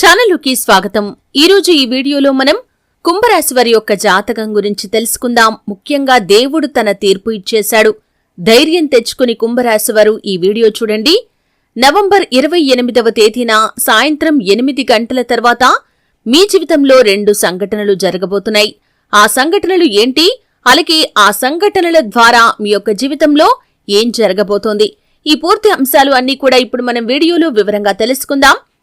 ఛానల్కి స్వాగతం. ఈరోజు ఈ వీడియోలో మనం కుంభరాశి వారి యొక్క జాతకం గురించి తెలుసుకుందాం. ముఖ్యంగా దేవుడు తన తీర్పు ఇచ్చేశాడు. ధైర్యం తెచ్చుకుని కుంభరాశి వారు ఈ వీడియో చూడండి. నవంబర్ ఇరవై ఎనిమిదవ తేదీన సాయంత్రం ఎనిమిది గంటల తర్వాత మీ జీవితంలో రెండు సంఘటనలు జరగబోతున్నాయి. ఆ సంఘటనలు ఏంటి? అలాగే ఆ సంఘటనల ద్వారా మీ యొక్క జీవితంలో ఏం జరగబోతోంది? ఈ పూర్తి అంశాలు అన్నీ కూడా ఇప్పుడు మనం వీడియోలో వివరంగా తెలుసుకుందాం.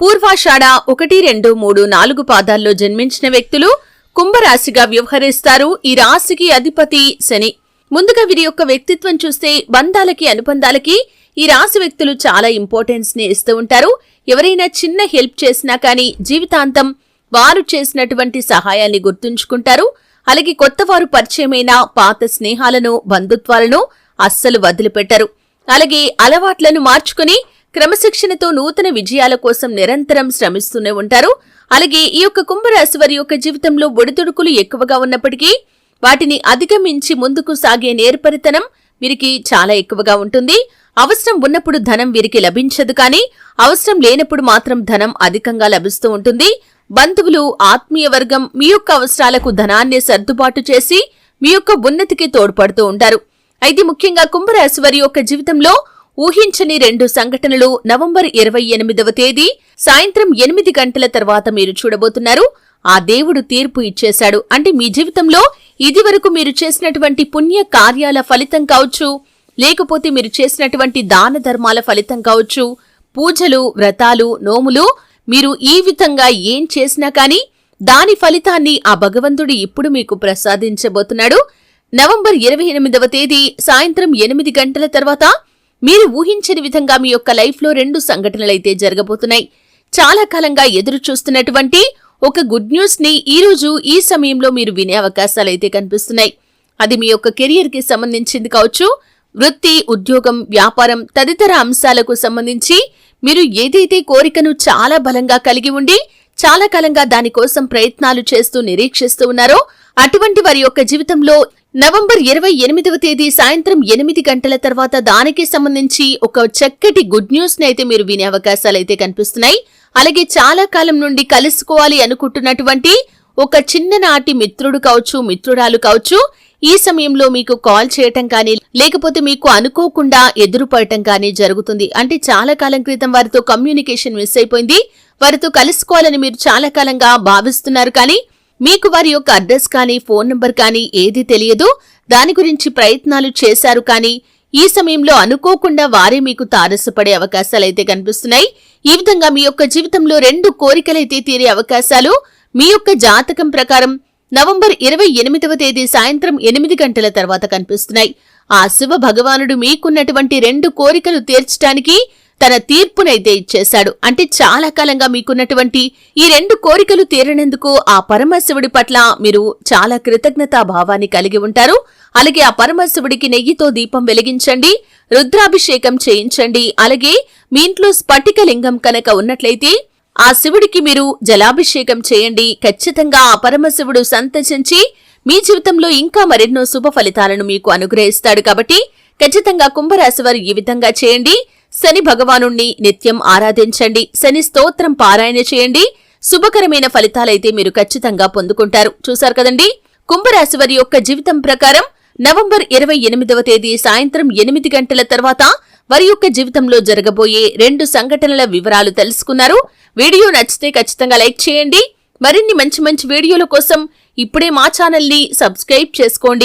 పూర్వాషాఢ ఒకటి రెండు మూడు నాలుగు పాదాల్లో జన్మించిన వ్యక్తులు కుంభరాశిగా వ్యవహరిస్తారు. ఈ రాశికి అధిపతి శని. ముందుగా వీరి యొక్క వ్యక్తిత్వం చూస్తే బంధాలకి అనుబంధాలకి ఈ రాశి వ్యక్తులు చాలా ఇంపార్టెన్స్ని ఇస్తూ ఉంటారు. ఎవరైనా చిన్న హెల్ప్ చేసినా కానీ జీవితాంతం వారు చేసినటువంటి సహాయాన్ని గుర్తుంచుకుంటారు. అలాగే కొత్త వారు పరిచయమైన పాత స్నేహాలను బంధుత్వాలను అస్సలు వదిలిపెట్టరు. అలాగే అలవాట్లను మార్చుకుని క్రమశిక్షణతో నూతన విజయాల కోసం నిరంతరం శ్రమిస్తూనే ఉంటారు. అలాగే ఈ యొక్క కుంభరాశి వారి యొక్క జీవితంలో ఒడిదుడుకులు ఎక్కువగా ఉన్నప్పటికీ వాటిని అధిగమించి ముందుకు సాగే నేర్పరితనం వీరికి చాలా ఎక్కువగా ఉంటుంది. అవసరం ఉన్నప్పుడు ధనం వీరికి లభించదు కానీ అవసరం లేనప్పుడు మాత్రం ధనం అధికంగా లభిస్తూ ఉంటుంది. బంధువులు ఆత్మీయ వర్గం మీ యొక్క అవసరాలకు ధనాన్ని సర్దుబాటు చేసి మీ యొక్క ఉన్నతికి తోడ్పడుతూ ఉంటారు. అయితే ముఖ్యంగా కుంభరాశి వారి యొక్క జీవితంలో ఊహించని రెండు సంఘటనలు నవంబర్ ఇరవై ఎనిమిదవ తేదీ సాయంత్రం ఎనిమిది గంటల తర్వాత మీరు చూడబోతున్నారు. ఆ దేవుడు తీర్పు ఇచ్చేశాడు. అంటే మీ జీవితంలో ఇదివరకు మీరు చేసినటువంటి పుణ్య కార్యాల ఫలితం కావచ్చు లేకపోతే మీరు చేసినటువంటి దాన ధర్మాల ఫలితం కావచ్చు పూజలు వ్రతాలు నోములు మీరు ఈ విధంగా ఏం చేసినా కానీ దాని ఫలితాన్ని ఆ భగవంతుడు ఇప్పుడు మీకు ప్రసాదించబోతున్నాడు. నవంబర్ ఇరవై ఎనిమిదవ తేదీ సాయంత్రం ఎనిమిది గంటల తర్వాత మీరు ఊహించని విధంగా మీ యొక్క లైఫ్లో రెండు సంఘటనలైతే జరగబోతున్నాయి. చాలా కాలంగా ఎదురు చూస్తున్నటువంటి ఒక గుడ్ న్యూస్ని ఈ ఈ సమయంలో మీరు వినే అవకాశాలైతే కనిపిస్తున్నాయి. అది మీ యొక్క కెరియర్కి సంబంధించింది కావచ్చు వృత్తి ఉద్యోగం వ్యాపారం తదితర అంశాలకు సంబంధించి మీరు ఏదైతే కోరికను చాలా బలంగా కలిగి ఉండి చాలా కాలంగా దానికోసం ప్రయత్నాలు చేస్తూ నిరీక్షిస్తూ ఉన్నారో అటువంటి వారి యొక్క జీవితంలో నవంబర్ ఇరవై ఎనిమిదవ తేదీ సాయంత్రం ఎనిమిది గంటల తర్వాత దానికి సంబంధించి ఒక చక్కటి గుడ్ న్యూస్ని అయితే మీరు వినే అవకాశాలు అయితే కనిపిస్తున్నాయి. అలాగే చాలా కాలం నుండి కలుసుకోవాలి అనుకుంటున్నటువంటి ఒక చిన్ననాటి మిత్రుడు కావచ్చు మిత్రురాలు కావచ్చు ఈ సమయంలో మీకు కాల్ చేయటం కానీ లేకపోతే మీకు అనుకోకుండా ఎదురుపడటం కానీ జరుగుతుంది. అంటే చాలా కాలం క్రితం వారితో కమ్యూనికేషన్ మిస్ అయిపోయింది. వారితో కలుసుకోవాలని మీరు చాలా కాలంగా భావిస్తున్నారు కానీ మీకు వారి యొక్క అడ్రస్ కానీ ఫోన్ నంబర్ కానీ ఏది తెలియదు? దాని గురించి ప్రయత్నాలు చేశారు కానీ ఈ సమయంలో అనుకోకుండా వారే మీకు తారసపడే అవకాశాలైతే కనిపిస్తున్నాయి. ఈ విధంగా మీ యొక్క జీవితంలో రెండు కోరికలైతే తీరే అవకాశాలు. మీ యొక్క జాతకం ప్రకారం నవంబర్ ఇరవై ఎనిమిదవ తేదీ సాయంత్రం ఎనిమిది గంటల తర్వాత కనిపిస్తున్నాయి. ఆ శివ భగవానుడు మీకున్నటువంటి రెండు కోరికలు తీర్చడానికి తన తీర్పునైతే ఇచ్చేశాడు. అంటే చాలా కాలంగా మీకున్నటువంటి ఈ రెండు కోరికలు తీరనందుకు ఆ పరమశివుడి పట్ల మీరు చాలా కృతజ్ఞతా భావాన్ని కలిగి ఉంటారు. అలాగే ఆ పరమశివుడికి నెయ్యితో దీపం వెలిగించండి రుద్రాభిషేకం చేయించండి. అలాగే మీ ఇంట్లో స్ఫటిక లింగం కనుక ఉన్నట్లయితే ఆ శివుడికి మీరు జలాభిషేకం చేయండి. ఖచ్చితంగా ఆ పరమశివుడు సంతసించి మీ జీవితంలో ఇంకా మరెన్నో శుభ ఫలితాలను మీకు అనుగ్రహిస్తాడు కాబట్టి ఖచ్చితంగా కుంభరాశి వారు ఈ విధంగా చేయండి. శని భగవానుణ్ణి నిత్యం ఆరాధించండి. శని స్తోత్రం పారాయణ చేయండి. శుభకరమైన ఫలితాలైతే మీరు ఖచ్చితంగా పొందుకుంటారు. చూశారు కదండి? కుంభరాశి వారి యొక్క జీవితం ప్రకారం నవంబర్ ఇరవై ఎనిమిదవ తేదీ సాయంత్రం ఎనిమిది గంటల తర్వాత వారి యొక్క జీవితంలో జరగబోయే రెండు సంఘటనల వివరాలు తెలుసుకున్నారు. వీడియో నచ్చితే ఖచ్చితంగా లైక్ చేయండి. మరిన్ని మంచి మంచి వీడియోల కోసం ఇప్పుడే మా ఛానల్ని సబ్స్క్రైబ్ చేసుకోండి.